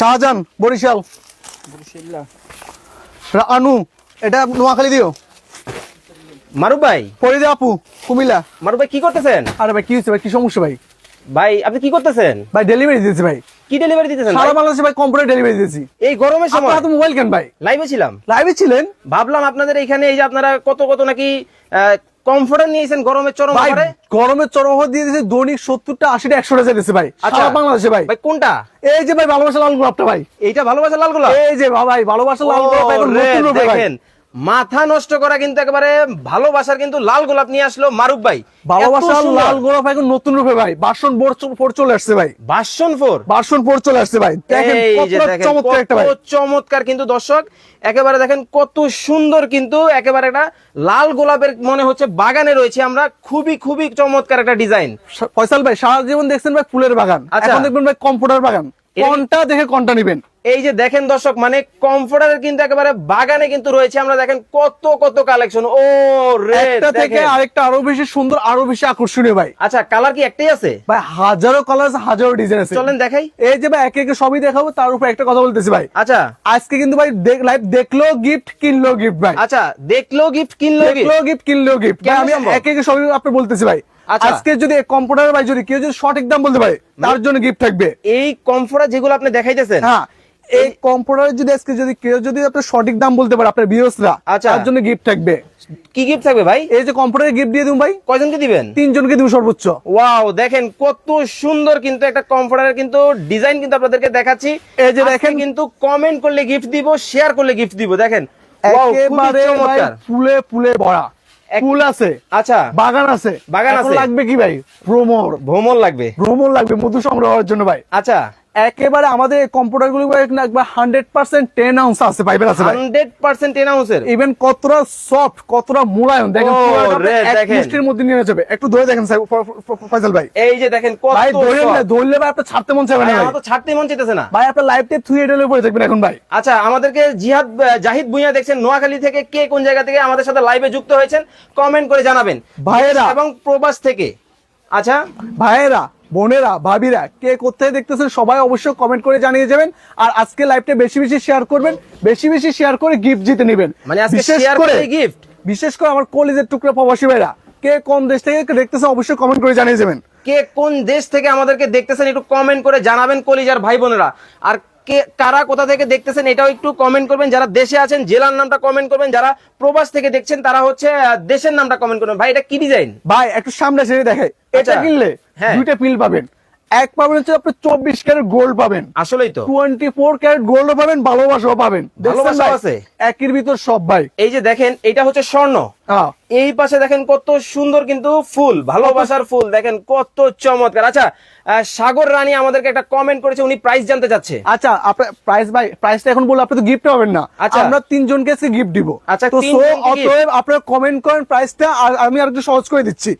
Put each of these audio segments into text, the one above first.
শাহজাহান বরিশাল। রা- আনু এটা নোয়াখালী দিও। মারুফ ভাই। ফরিদে আপু কুমিল্লা। মারুফ ভাই কি করতেছেন? আরে ভাই কি হচ্ছে ভাই? কি সমস্যা ভাই? ভাই আপনি কি করতেছেন? ভাই ডেলিভারি দিয়েছি ভাই। কি ডেলিভারি দিতেছেন সারা? বাংলাদেশে ভাই কম্পিউটার ডেলিভারি দিয়েছি এই গরমের সময়? আপনারা তো মোবাইল কেন ভাই? লাইভে ছিলাম। লাইভে ছিলেন? ভাবলাম আপনাদের এখানে এই যে আপনারা কত কত নাকি কমফোর্টার নিয়েছেন গরমের চরম অফারে গরমের চরম অফার দিয়ে দিয়েছে দৈনিক সত্তরটা আশিটা একশোটা চাইতেছে ভাই। আচ্ছা। বাংলাদেশে ভাই। ভাই কোনটা? এই যে ভাই ভালোবাসা লাল গোলাপটা ভাই। এইটা ভালোবাসা লাল গোলাপ? এই যে ভাই ভালোবাসা লাল গোলাপ এখন নতুন রূপে দেখেন মাথা নষ্ট করা কিন্তু একেবারে ভালোবাসার কিন্তু লাল গোলাপ নিয়ে আসলো মারুফ ভাই। ভালোবাসা এত সুন্দর। লাল গোলাপ এখন নতুন রূপে ভাই। বাসন ফোর চলে আসছে ভাই। বাসন ফোর বাসন ফোর চলে আসছে ভাই। চমৎকার একটা ভাই। কত চমৎকার কিন্তু দর্শক। একেবারে দেখেন কত সুন্দর কিন্তু একেবারে একটা লাল গোলাপের মনে হচ্ছে বাগানে রয়েছে আমরা। খুবই খুবই চমৎকার একটা ডিজাইন। ফয়সাল ভাই সারা জীবন দেখছেন ভাই ফুলের বাগান। আচ্ছা। এখন দেখবেন ভাই কম্পিউটার বাগান। কোনটা দেখে কোনটা নিবেন? এই যে দেখেন দর্শক মানে কমফোর্টারের কিন্তু একেবারে বাগানে কিন্তু রয়েছে। আমরা দেখেন কত কত কালেকশন ও একটা থেকে আরেকটা আরও বেশি সুন্দর আরও বেশি আকর্ষণীয় ভাই। আচ্ছা কালার কি একটাই আছে? ভাই হাজারো কালার আছে হাজারো ডিজাইন আছে। চলেন দেখাই। এই যে ভাই একে একে সবই দেখাবো তার উপর একটা কথা বলতেছি ভাই। আচ্ছা। আজকে কিন্তু ভাই লাইভ দেখল গিফট কিনলো গিফট ভাই। আচ্ছা দেখল গিফট কিনলো। দেখল গিফট কিনলো গিফট আমি? একে একে সবই আপনি বলতেছি ভাই। আচ্ছা। আজকে যদি কম্পিউটার ভাই যদি কেউ যদি সঠিক দাম বলতে পারে তার জন্য গিফট থাকবে। এই কমফোর্টার যেগুলো আপনি দেখাইতেছেন হ্যাঁ। এই কম্পিউটার যদি আজকে যদি কেউ যদি আপনার সঠিক দাম বলতে পারে আপনার বিয়সরা আচ্ছা। তার জন্য গিফট থাকবে। কি গিফট থাকবে ভাই? এই যে কম্পিউটার গিফট দিয়ে দিন ভাই কয়জনকে দিবেন? তিনজনকে দিব সর্বোচ্চ। ওয়াও দেখেন কত সুন্দর কিন্তু একটা কমফোর্টারের কিন্তু ডিজাইন কিন্তু আপনাদেরকে দেখাচ্ছি। এই যে দেখেন। কিন্তু কমেন্ট করলে গিফট দিব শেয়ার করলে গিফট দিব দেখেন। একেবারে ফুলে ফুলে ভরা। ফুল আছে। আচ্ছা। বাগান আছে। বাগান আছে। লাগবে কি ভাই? ভ্রমর। ভ্রমণ লাগবে। ভ্রমণ লাগবে মধু সংগ্রহ করার জন্য ভাই। আচ্ছা। একেবারে আমাদের কম্পিউটারগুলো একবার হান্ড্রেড পার্সেন্ট টেন আউন্স আছে পাইবেন আছে ভাই। হান্ড্রেড পার্সেন্ট টেন হাউসের ইভেন কতটা সফট কতটা মুলায়ম। দেখেন। মুষ্টির মধ্যে নিয়ে যাবে। একটু ধরে দেখেন সাহেব, ফ- ফ- ফ- ফয়সাল ভাই। এই যে দেখেন ভাই না ধরলে ভাই আপনার ছাড়তে মন চাইবে না তো ছাড়তে মন চাইতেছে না। ভাই আপনার লাইফ টাইম থ্রি এডেলের উপরে দেখবেন এখন ভাই। আচ্ছা আমাদেরকে জিহাদ জাহিদ ভুঁইয়া দেখছেন নোয়াখালী থেকে কে কোন জায়গা থেকে আমাদের সাথে লাইভে যুক্ত হয়েছেন কমেন্ট করে জানাবেন। ভাইয়েরা। এবং প্রবাস থেকে। আচ্ছা। ভাইয়েরা বোনেরা ভাবিরা কে কোথায় দেখতেছেন সবাই অবশ্যই কমেন্ট করে জানিয়ে যাবেন। আর আজকে লাইভটা বেশি বেশি শেয়ার করবেন বেশি বেশি শেয়ার করে গিফট জিতে নেবেন। মানে আজকে শেয়ার করে গিফট বিশেষ করে আমার কলেজের টুকরা প্রবাসী ভাইরা কে কোন দেশ থেকে দেখতেছেন অবশ্যই কমেন্ট করে জানিয়ে যাবেন। কে কোন দেশ থেকে আমাদেরকে দেখতেছেন একটু কমেন্ট করে জানাবেন কলিজার ভাই বোনেরা। আর কে কারা কোথা থেকে দেখতেছেন এটাও একটু কমেন্ট করবেন। যারা দেশে আছেন জেলার নামটা কমেন্ট করবেন। যারা প্রবাস থেকে দেখছেন তারা হচ্ছে দেশের নামটা কমেন্ট করবেন। ভাই এটা কি ডিজাইন ভাই একটু সামনে সেরে দেখে এটা। কিনলে হ্যাঁ। দুইটা পিল পাবেন। এক পাবেন হচ্ছে আপনি চব্বিশ ক্যারেট গোল্ড পাবেন আসলেই তো টোয়েন্টি ফোর ক্যারেট গোল্ড পাবেন ভালোবাসাও পাবেন ভাই? আছে? একের ভিতর সব ভাই এই যে দেখেন এটা হচ্ছে স্বর্ণ হ্যাঁ। এই পাশে দেখেন কত সুন্দর কিন্তু ফুল ভালোবাসার ফুল দেখেন কত চমৎকার আচ্ছা সাগর রানী আমাদেরকে একটা কমেন্ট করেছে উনি প্রাইস জানতে চাচ্ছে আচ্ছা প্রাইস ভাই প্রাইসটা এখন বলে আপনি তো গিফট পাবেন না আচ্ছা। আমরা তিনজনকে আজকে গিফট দিব আচ্ছা, তো। অতএব আপনারা কমেন্ট করেন প্রাইসটা আর আমি আর একটু সহজ করে দিচ্ছি।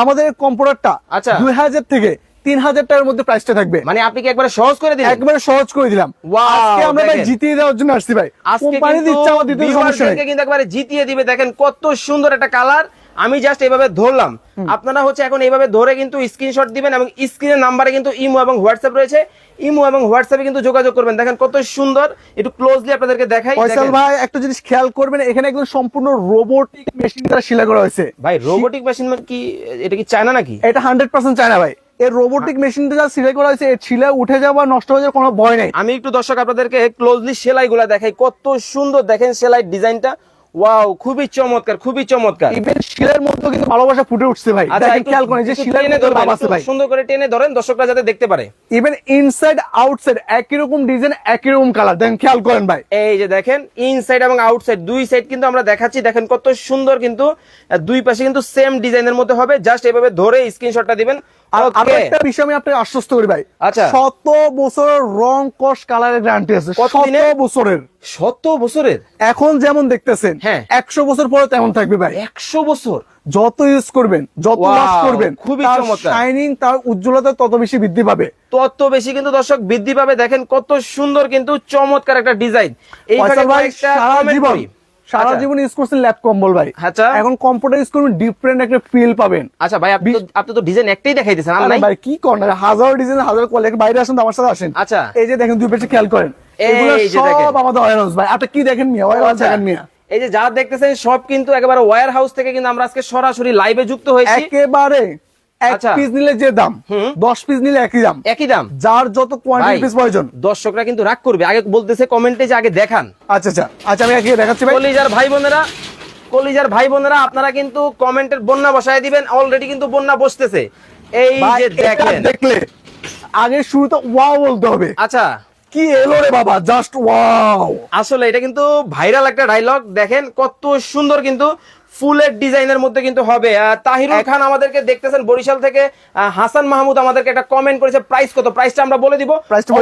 আমাদের কম্পিউটারটা আচ্ছা। দুই হাজার থেকে তিন হাজার টাকার মধ্যে প্রাইসটা থাকবে। মানে আপনি কি একবারে সহজ করে দিলেন? একবারে সহজ করে দিলাম। আজকে আমরা ভাই জিতিয়ে দেওয়ার জন্য আসছি ভাই। কোম্পানি দিচ্ছে আমার দিতে সমস্যা নেই। কিন্তু একবারে জিতিয়ে দিবে। দেখেন কত সুন্দর একটা কালার আমি জাস্ট এইভাবে ধরলাম। আপনারা হচ্ছে এখন এইভাবে ধরে কিন্তু স্ক্রিনশট দিবেন এবং স্ক্রিনের নাম্বারে কিন্তু ইমো এবং হোয়াটসঅ্যাপ রয়েছে। ইমো এবং হোয়াটসঅ্যাপে কিন্তু যোগাযোগ করবেন। দেখেন কত সুন্দর। একটু ক্লোজলি আপনাদেরকে দেখাই। ফয়সাল দেখেন। ভাই একটা জিনিস খেয়াল করবেন এখানে একদম সম্পূর্ণ রোবোটিক মেশিন দ্বারা শিলা করা হয়েছে। ভাই রোবোটিক মেশিন কি? এটা কি চায়না নাকি? এটা হান্ড্রেড পার্সেন্ট চায়না ভাই। এর রোবোটিক মেশিনটা যা সিলাই করা হয়েছে ছিলে উঠে যাওয়া নষ্ট হয়ে যাওয়ার কোনো ভয় নেই। আমি একটু দর্শক আপনাদেরকে ক্লোজলি সেলাইগুলা দেখাই কত সুন্দর দেখেন সেলাই ডিজাইনটা। ওয়াও খুবই চমৎকার খুবই চমৎকার। ইভেন শিলের মধ্যে কিন্তু ভালোবাসা ফুটে উঠছে ভাই। আচ্ছা দেখেন খেয়াল করেন যে শিলের টেনে ধরবেন, ভাই। সুন্দর করে টেনে ধরেন দর্শকরা যাতে দেখতে পারে। ইভেন ইনসাইড আউটসাইড একই রকম ডিজাইন একই রকম কালার দেখেন খেয়াল করেন ভাই। এই যে দেখেন ইনসাইড এবং আউটসাইড দুই সাইড কিন্তু আমরা দেখাচ্ছি। দেখেন কত সুন্দর কিন্তু দুই পাশে কিন্তু সেম ডিজাইনের মধ্যে হবে। জাস্ট এভাবে ধরে স্ক্রিনশটটা দিবেন। আর আরও একটা বিষয় আমি আপনাকে আশ্বস্ত করি ভাই। আচ্ছা। শত বছরের রং কস কালারের গ্যারান্টি আছে। শত বছরের। শত বছরের? এখন যেমন দেখতেছেন হ্যাঁ। একশো বছর পরে তেমন থাকবে ভাই। একশো বছর? যত ইউজ করবেন যত ওয়াশ করবেন খুবই চমৎকার। শাইনিং তার উজ্জ্বলতা তত বেশি বৃদ্ধি পাবে। তত বেশি কিন্তু দর্শক বৃদ্ধি পাবে। দেখেন কত সুন্দর কিন্তু চমৎকার একটা ডিজাইন এই ভাই সারা জীবন। সারা আচ্ছা। জীবন ইউজ করছেন ল্যাপ কম্বল ভাই। আচ্ছা। এখন কম্পিউটার ইউজ করবেন ডিফারেন্ট একটা ফিল পাবেন। আচ্ছা ভাই আপনি তো- আপনি তো ডিজাইন একটাই দেখাইতেছেন আরে ভাই কি করেন হাজার ডিজাইন হাজার কোয়ালিটি বাইরে আসেন আমার সাথে আসেন। আচ্ছা। এই যে দেখেন দুই পাশে খেয়াল করেন। এগুলো সব আমাদের ওয়ার ভাই। আপনি কি দেখেন মিয়া? ওয়ার হাউস আচ্ছা। দেখেন মিয়া। এই যে যা দেখতেছেন সব কিন্তু একেবারে ওয়্যার হাউস থেকে কিন্তু আমরা আজকে সরাসরি লাইভে যুক্ত হয়েছি। একেবারে। এক আচ্ছা। পিস নিলে যে দাম দশ পিস নিলে একই দাম। একই দাম? যার যত কোয়ান্টিটি পিস প্রয়োজন। দর্শকরা কিন্তু রাগ করবে। আগে বলতেছে কমেন্টে যে আগে দেখান। আচ্ছা আচ্ছা। আচ্ছা আমি একে দেখাচ্ছি কলিজার ভাই বোনেরা কলিজার ভাই বোনেরা আপনারা কিন্তু কমেন্টের বন্যা বসায় দিবেন। অলরেডি কিন্তু বন্যা বসতেছে। এই যে দেখেন। দেখলে আগে শুরুতে ওয়াও বলতে হবে। আচ্ছা। কি এলো রে বাবা জাস্ট ওয়াও আসলে এটা কিন্তু ভাইরাল একটা ডায়লগ দেখেন কত সুন্দর কিন্তু ফুলের ডিজাইনের মধ্যে কিন্তু হবে। তাহিরুল খান আমাদেরকে দেখতেছেন বরিশাল থেকে। হাসান মাহমুদ আমাদেরকে একটা কমেন্ট করেছে প্রাইস কত? প্রাইসটা আমরা দিব। বলে দিব।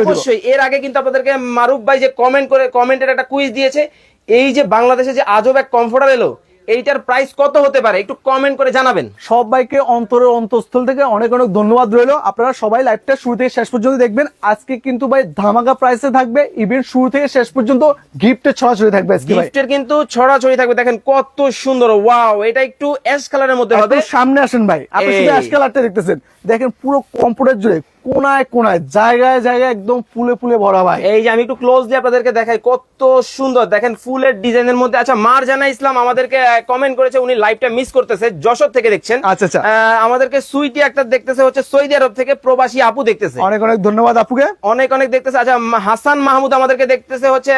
অবশ্যই এর আগে কিন্তু আপনাদেরকে মারুফ ভাই যে কমেন্ট করে কমেন্টের একটা কুইজ দিয়েছে এই যে বাংলাদেশে যে আজব এক কমফোর্টার এলো এইটার প্রাইস কত হতে পারে? একটু কমেন্ট করে জানাবেন। সবাইকে অন্তরের অন্তঃস্থল থেকে অনেক অনেক ধন্যবাদ রইল। আপনারা সবাই লাইভটা শুরু থেকে শেষ পর্যন্ত দেখবেন। আজকে কিন্তু ভাই ধামাকা প্রাইসে থাকবে। ইভেন্ট শুরু থেকে শেষ পর্যন্ত গিফটের ছড়াছড়ি থাকবে আজকে গিফটের কিন্তু ছড়াছড়ি থাকবে। দেখেন কত সুন্দর। ওয়াও এটা একটু অ্যাশ কালারের মধ্যে হবে। সামনে আসেন ভাই। আপনি শুধু। অ্যাশ কালারটা দেখতেছেন। দেখেন পুরো কম্পিউটার জুড়ে কোনায় কোনায় জায়গায় জায়গায় একদম ফুলে ফুলে ভরা ভাই। এই যে আমি একটু ক্লোজ দিয়ে আপনাদেরকে দেখাই কত সুন্দর। দেখেন ফুলের ডিজাইনের মধ্যে আচ্ছা মারজানা ইসলাম আমাদেরকে কমেন্ট করেছে উনি লাইভটা মিস করতেছে যশোর থেকে দেখছেন। আচ্ছা, আচ্ছা। আমাদেরকে সুইটি একটা দেখতেছে হচ্ছে সৌদি আরব থেকে প্রবাসী আপু দেখতেছে। অনেক অনেক ধন্যবাদ আপুকে। অনেক অনেক দেখতেছে। আচ্ছা হাসান মাহমুদ আমাদেরকে দেখতেছে হচ্ছে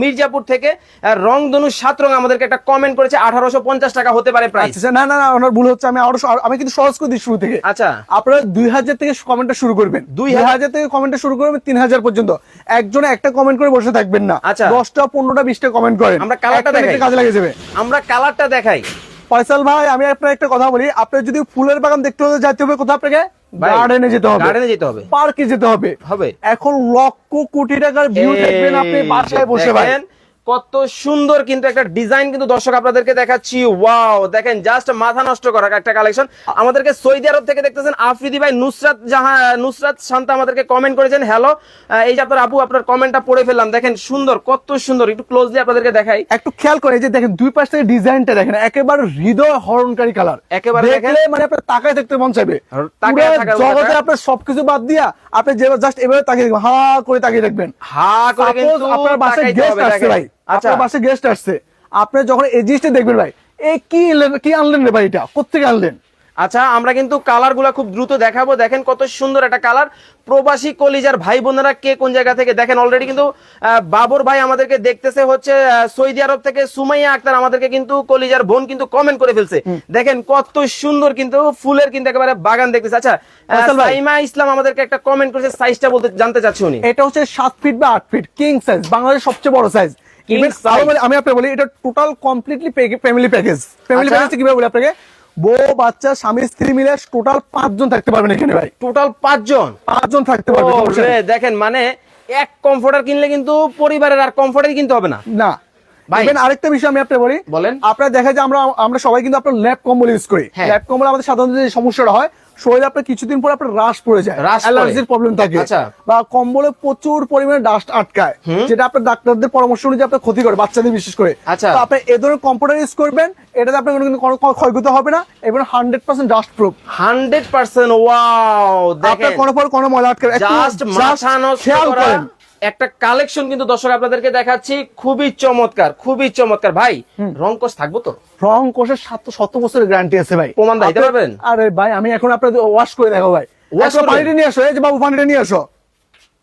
মির্জাপুর থেকে। রং ধনু সাত রং আমাদেরকে একটা কমেন্ট করেছে আঠারোশো পঞ্চাশ টাকা হতে পারে প্রাইস আচ্ছা না না না ওনার ভুল হচ্ছে আমি আরও আমি কিন্তু সহজ করে দিই শুরু থেকে। আচ্ছা। আপনারা দুই হাজার থেকে কমেন্টটা শুরু করবেন। দুই হাজার থেকে কমেন্টটা শুরু করবেন তিন হাজার পর্যন্ত। একজনে একটা কমেন্ট করে বসে থাকবেন না। আচ্ছা। দশটা পনেরোটা বিশটা কমেন্ট করেন। আমরা কালারটা দেখাই। কাজে লাগে যাবে আমরা কালারটা দেখাই। ফয়সাল ভাই আমি আপনার একটা কথা বলি। আপনার যদি ফুলের বাগান দেখতে হলে যেতে হবে কোথাও আপনাকে? গার্ডেনে যেতে হবে। গার্ডেনে যেতে হবে। পার্কে যেতে হবে। হবে। এখন লক্ষ কোটি টাকার ভিউ দেখবেন আপনি বাসায় বসে ভাই। কত সুন্দর কিন্তু একটা ডিজাইন কিন্তু দর্শক আপনাদেরকে দেখাচ্ছি। ওয়াও দেখেন জাস্ট মাথা নষ্ট করা একটা কালেকশন আমাদেরকে সৌদি আরব থেকে দেখতেছেন আফ্রিদি ভাই নুসরাত জাহা নুসরাত শান্তা আমাদেরকে কমেন্ট করেছেন হ্যালো এই যে আপনার আপু আপনার কমেন্টটা পড়ে ফেললাম। দেখেন সুন্দর কত সুন্দর। একটু ক্লোজলি আপনাদেরকে দেখাই। একটু খেয়াল করে এই যে দেখেন দুই পাশ থেকে ডিজাইনটা দেখেন একেবারে হৃদয় হরণকারী কালার একেবারে দেখেন। মানে আপনার তাকায় দেখতে মন চাইবে। জগতে। আপনার সবকিছু বাদ দিয়া আপনি যে জাস্ট এভাবে তাকিয়ে দেখবেন হা করে তাকিয়ে দেখবেন হা করে কিন্তু আপনার বাসায় গেস্ট আসছে ভাই। আচ্ছা। বাসায় গেস্ট আসছে। আপনি যখন এই জিনিসটা দেখবেন ভাই এই কি কি আনলেন রে ভাই এটা? কোথেকে আনলেন? আচ্ছা আমরা কিন্তু কালারগুলা খুব দ্রুত দেখাবো। দেখেন কত সুন্দর একটা কালার প্রবাসী কলিজার ভাই বোনেরা কে কোন জায়গা থেকে? দেখেন অলরেডি কিন্তু বাবর ভাই আমাদেরকে দেখতেছে হচ্ছে সৌদি আরব থেকে সুমাইয়া আক্তার আমাদেরকে কিন্তু কলিজার বোন কিন্তু কমেন্ট করে ফেলছে। দেখেন কত সুন্দর কিন্তু ফুলের কিন্তু একেবারে বাগান দেখতেছে। আচ্ছা সাইমা ইসলাম আমাদেরকে একটা কমেন্ট করেছে সাইজটা বলতে জানতে চাচ্ছি উনি। এটা হচ্ছে সাত ফিট বা আট ফিট কিং সাইজ বাংলাদেশের সবচেয়ে বড় সাইজ। আমি আপনাকে বলি এটা total completely family package family. Package কীভাবে বলি আপনাকে? বউ বাচ্চা স্বামী স্ত্রী মিলে টোটাল পাঁচজন থাকতে পারবেন এখানে ভাই। টোটাল পাঁচজন? পাঁচজন থাকতে পারবে সমস্যা নেই। ওরে, দেখেন মানে এক কমফোর্টার কিনলে কিন্তু পরিবারের আর কমফোর্টারই কিনতে হবে না। না। আরেকটা বিষয় আমি আপনাকে বলি বলেন। আপনারা দেখা যায় আমরা আমরা সবাই কিন্তু আপনার ল্যাব কম্বল ইউজ করি। হ্যাঁ। ল্যাব কম্বল আমাদের সাধারণত যে সমস্যাটা হয় শরীরে আপনার কিছুদিন পর আপনার রাশ পড়ে যায় অ্যালার্জির প্রবলেম থাকে। আচ্ছা। বা কম্বলে প্রচুর পরিমাণে ডাস্ট আটকায় যেটা আপনার ডাক্তারদের পরামর্শ অনুযায়ী আপনার ক্ষতি করে বাচ্চাদের বিশেষ করে। আচ্ছা। তো আপনি এ ধরনের কম্পিউটার ইউজ করবেন এটাতে আপনার কোনো কোনো ক্ষয়ক্ষতি হবে না এবং hundred percent dust proof hundred percent wow আপনার কোনো পর কোনো ময়লা আটকায় জাস্ট মাছানো মাথা খেয়াল করেন। একটা কালেকশন কিন্তু দর্শক আপনাদেরকে দেখাচ্ছি খুবই চমৎকার খুবই চমৎকার। ভাই রংকশ থাকব তো? রং কোষের সাত শত বছরের গ্যারান্টি আছে ভাই। প্রমাণ দিতে পারবেন? আরে ভাই আমি এখন আপনাদের ওয়াশ করে দেখো ভাই। ওয়াশ করে নিয়ে আসো এই যে বাবু পানিটা নিয়ে আসো।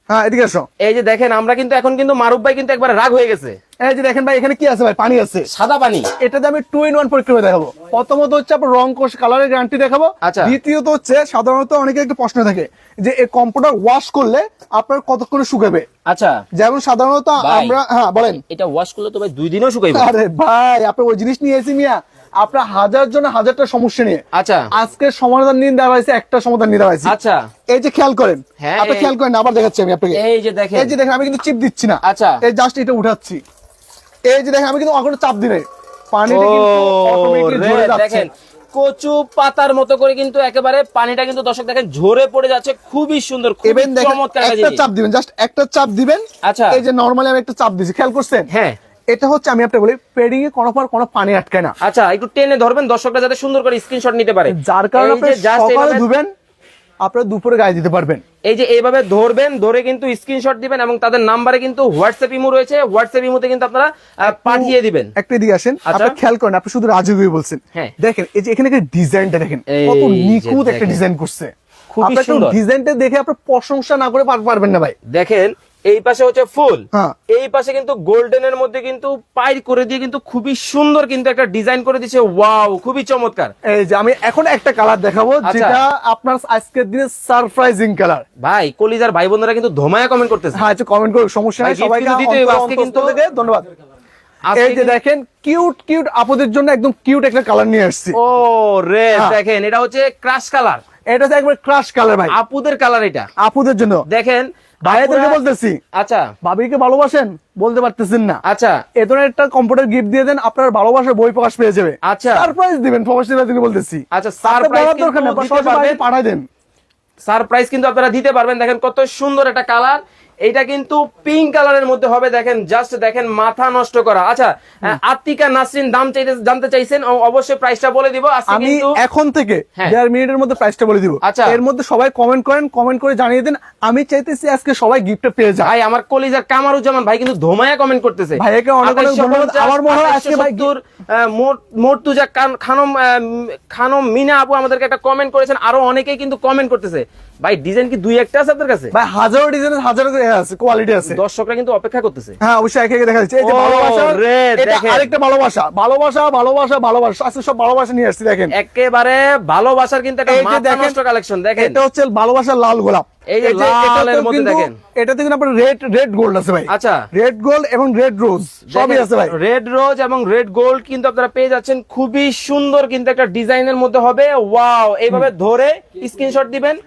হ্যাঁ এদিকে আসো। এই যে দেখেন আমরা কিন্তু এখন কিন্তু মারুফ ভাই কিন্তু একবার রাগ হয়ে গেছে। এই যে দেখেন ভাই এখানে কি আছে ভাই? পানি আছে। সাদা পানি। এটাতে আমি টু ইন ওয়ান পরীক্ষা দেখাবো। প্রথমত হচ্ছে আপনার রং কোষ কালারের গ্যারান্টি দেখাবো। আচ্ছা। দ্বিতীয়ত হচ্ছে সাধারণত অনেকে একটা প্রশ্ন থাকে যে এই কম্পিউটার ওয়াশ করলে আপনার কতক্ষণে শুকাবে? আচ্ছা। যেমন সাধারণত আমরা হ্যাঁ বলেন। এটা ওয়াশ করলে তো ভাই দুই দিনও শুকাইবে। আরে ভাই আপনি ওই জিনিস নিয়ে এসি মিয়া। আপনার হাজার জন হাজারটা সমস্যা নিয়ে। আচ্ছা। আজকে সমাধান নিয়ে দেওয়া হয়েছে একটা সমাধান নিয়ে দেওয়া হয়েছে। আচ্ছা। এই যে খেয়াল করেন হ্যাঁ, আপনি খেয়াল করেন আবার দেখাচ্ছি আমি আপনাকে। এই যে দেখেন। এই যে দেখেন আমি কিন্তু চিপ দিচ্ছি না। আচ্ছা। এই জাস্ট এটা উঠাচ্ছি। এই যে দেখেন আমি কিন্তু এখন চাপ দিই পানিটা কিন্তু অটোমেটিক ঝরে যাচ্ছে। কচু পাতার মতো করে কিন্তু একেবারে পানিটা কিন্তু দর্শক দেখেন ঝরে পড়ে যাচ্ছে খুবই সুন্দর খুবই এবেন দেখেন চমৎকার একটা একটা চাপ দিবেন জাস্ট একটা চাপ দিবেন। আচ্ছা। এই যে নরমালি আমি একটা চাপ দিছি খেয়াল করছেন? হ্যাঁ। এটা হচ্ছে আমি আপনাকে বলি পেডিং এ কোনো পর কোনো পানি আটকায় না। আচ্ছা একটু টেনে ধরবেন দর্শকরা যাতে সুন্দর করে স্ক্রিনশট নিতে পারে। যার কারণে আপনি সকালে ধুবেন আপনারা দুপুরে গায়ে দিতে পারবেন। এই যে এইভাবে ধরবেন ধরে কিন্তু স্ক্রিনশট দিবেন এবং তাদের নাম্বারে কিন্তু হোয়াটসঅ্যাপ ইমো রয়েছে। হোয়াটসঅ্যাপ ইমোতে কিন্তু আপনারা পাঠিয়ে দিবেন। একটা দিকে আসেন। আচ্ছা। খেয়াল করেন আপনি শুধু রাজুগুই বলছেন। হ্যাঁ। দেখেন এই যে এখানে ডিজাইনটা দেখেন কত নিখুঁত একটা ডিজাইন করছে। খুবই সুন্দর। ডিজাইনটা দেখে আপনি প্রশংসা না করে পারবেন না ভাই। দেখেন এই পাশে হচ্ছে ফুল। হ্যাঁ। এই পাশে কিন্তু গোল্ডেনের মধ্যে কিন্তু পাইর করে দিয়ে কিন্তু খুবই সুন্দর কিন্তু একটা ডিজাইন করে দিচ্ছে ওয়াও খুবই চমৎকার। এই যে আমি এখন একটা কালার দেখাবো আচ্ছা। যেটা আপনার আজকের দিনে সারপ্রাইজিং কালার। ভাই কলিজার ভাই বোনেরা কিন্তু ধমায়া কমেন্ট করতেছে। হ্যাঁ একটু কমেন্ট করুন সমস্যা নাই সবাইকে অন্তর- আজকে কিন্তু- থেকে ধন্যবাদ। এই যে দেখেন কিউট কিউট আপুদের জন্য একদম কিউট একটা কালার নিয়ে আসছি। ও রে হ্যাঁ। দেখেন এটা হচ্ছে ক্রাশ কালার এটা হচ্ছে একবার ক্রাশ কালার ভাই। আপুদের কালার এটা। আপুদের জন্য। দেখেন ভাইয়াদেরকে বলতেছি। আচ্ছা। ভাবিকে ভালোবাসেন বলতে পারতেছেন না। আচ্ছা। এ ধরনের একটা কম্পিউটার গিফট দিয়ে দেন আপনার ভালোবাসার বই প্রকাশ পেয়ে যাবে। আচ্ছা। সারপ্রাইজ দিবেন প্রবাসী ভাইদেরকে বলতেছি। আচ্ছা, সারপ্রাইজ দরকার। বাইরে পাঠায় দেন। সারপ্রাইজ কিন্তু আপনারা দিতে পারবেন। দেখেন কত সুন্দর একটা কালার এটা কিন্তু পিঙ্ক কালারের মধ্যে হবে দেখেন জাস্ট দেখেন মাথা নষ্ট করা। আচ্ছা আত্মিকা নাসরিন দাম চাইতে জানতে চাইছেন অবশ্যই প্রাইসটা বলে দিব। আমি এখন থেকে হ্যাঁ। দেড় মিনিটের মধ্যে প্রাইসটা বলে দিব। আচ্ছা। এর মধ্যে সবাই কমেন্ট করেন কমেন্ট করে জানিয়ে দেন। আমি চাইতেছি আজকে সবাই গিফটটা পেয়ে যায় ভাই আমার কলিজার কামারুজ্জামান ভাই কিন্তু ধোমায়া কমেন্ট করতেছে। ভাইয়াকে অনেক অনেক ধন্যবাদ। আমার মনে হয় আজকে ভাই- মোর্তুজা খানম আহ, খানম মিনা আপু আমাদেরকে একটা কমেন্ট করেছেন। আরও অনেকেই কিন্তু কমেন্ট করতেছে। ভাই ডিজাইন কি দুই একটা আছে আপনার কাছে? ভাই হাজারো ডিজাইনের হাজারো আছে কোয়ালিটি আছে। দর্শকরা কিন্তু অপেক্ষা করতেছে। হ্যাঁ অবশ্যই একে একে দেখা যাচ্ছে এই যে ভালোবাসা এটা দেখেন। আরেকটা ভালোবাসা ভালোবাসা ভালোবাসা ভালোবাসা আজকে সব ভালোবাসা নিয়ে আসছি দেখেন। একেবারে ভালোবাসার কিন্তু একটা মাথা নষ্ট কালেকশন দেখেন। এটা হচ্ছে ভালোবাসার লাল গোলাপ। এই যে লালের মধ্যে দেখেন। এটাতে কিন্তু আপনার রেড রেড গোল্ড আছে ভাই। আচ্ছা। রেড গোল্ড এবং রেড রোজ সবই আছে ভাই। রেড রোজ এবং রেড গোল্ড কিন্তু আপনারা পেয়ে যাচ্ছেন। খুবই সুন্দর কিন্তু একটা ডিজাইনের মধ্যে হবে। ওয়াও এইভাবে ধরে স্ক্রিনশট দিবেন।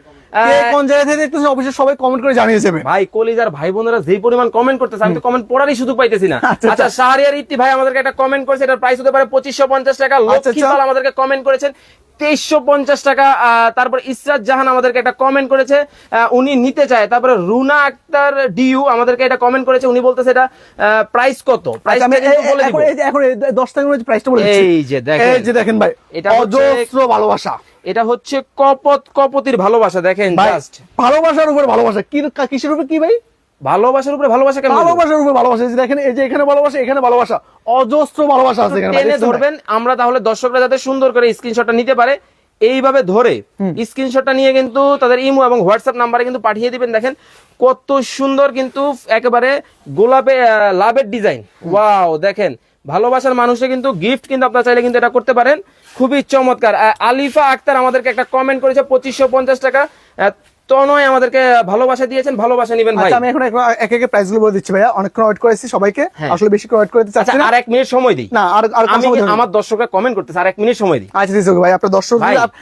কোন জায়গা থেকে দেখতেছেন? অবশ্যই সবাই কমেন্ট করে জানিয়ে যাবেন ভাই কলিজার ভাই বোনেরা যেই পরিমাণ কমেন্ট করতেছে আমি তো কমেন্ট পড়ারই সুযোগ পাইতেছি না। আচ্ছা, আচ্ছা। শাহরিয়ার ইত্তি ভাই আমাদেরকে একটা কমেন্ট করেছে এটার প্রাইস হতে পারে পঁচিশশো পঞ্চাশ টাকা। আচ্ছা, লক্ষ্মীপাল আমাদেরকে কমেন্ট করেছেন তেইশশো পঞ্চাশ টাকা। তারপর ইসরাত জাহান আমাদেরকে একটা কমেন্ট করেছে উনি নিতে চায়। তারপরে রুনা আক্তার ডিউ আমাদেরকে এটা কমেন্ট করেছে উনি বলতেছে এটা প্রাইস কত? প্রাইস আচ্ছা, এখন যে দশ মধ্যে প্রাইসটা বলে এই যে দেখেন। এই যে দেখেন ভাই এটা অজস্র ভালোবাসা। এটা হচ্ছে কপত কপতির ভালোবাসা দেখেন জাস্ট ভালোবাসার উপর ভালোবাসা। কি কিসের উপর কি ভাই? ভালোবাসার উপরে ভালোবাসা কেমন? ভালোবাসার উপর ভালোবাসা। এই যে দেখেন এই যে এখানে ভালোবাসা এখানে ভালোবাসা। অজস্র ভালোবাসা আছে এখানে টেনে ধরবেন আমরা তাহলে দর্শকরা যাতে সুন্দর করে স্ক্রিনশটটা নিতে পারে এইভাবে ধরে স্ক্রিনশটটা নিয়ে কিন্তু তাদের ইমো এবং হোয়াটসঅ্যাপ নাম্বারে কিন্তু পাঠিয়ে দিবেন। দেখেন কত সুন্দর কিন্তু একেবারে গোলাপে লাভের ডিজাইন ওয়াও দেখেন ভালোবাসার মানুষে কিন্তু গিফট কিন্তু আপনারা চাইলে কিন্তু এটা করতে পারেন। খুবই চমৎকার। আলিফা আক্তার আমাদেরকে একটা কমেন্ট করেছে পঁচিশশো পঞ্চাশ টাকা। তনয় আমাদেরকে ভালোবাসা দিয়েছেন ভালোবাসা নিবেন ভাই। আচ্ছা আমি এখন এক- এক প্রাইসগুলো বলে দিচ্ছি ভাইয়া। অনেকক্ষণ ওয়েট করেছি সবাইকে। হ্যাঁ। আসলে বেশি ওয়েট করতে আচ্ছা চাচ্ছি না। আর এক মিনিট সময় দিই। না আর আর আমি আমার দর্শকরা কমেন্ট করতেছে? আর এক মিনিট সময় দিই। আচ্ছা আছে ভাই আপনার দর্শক।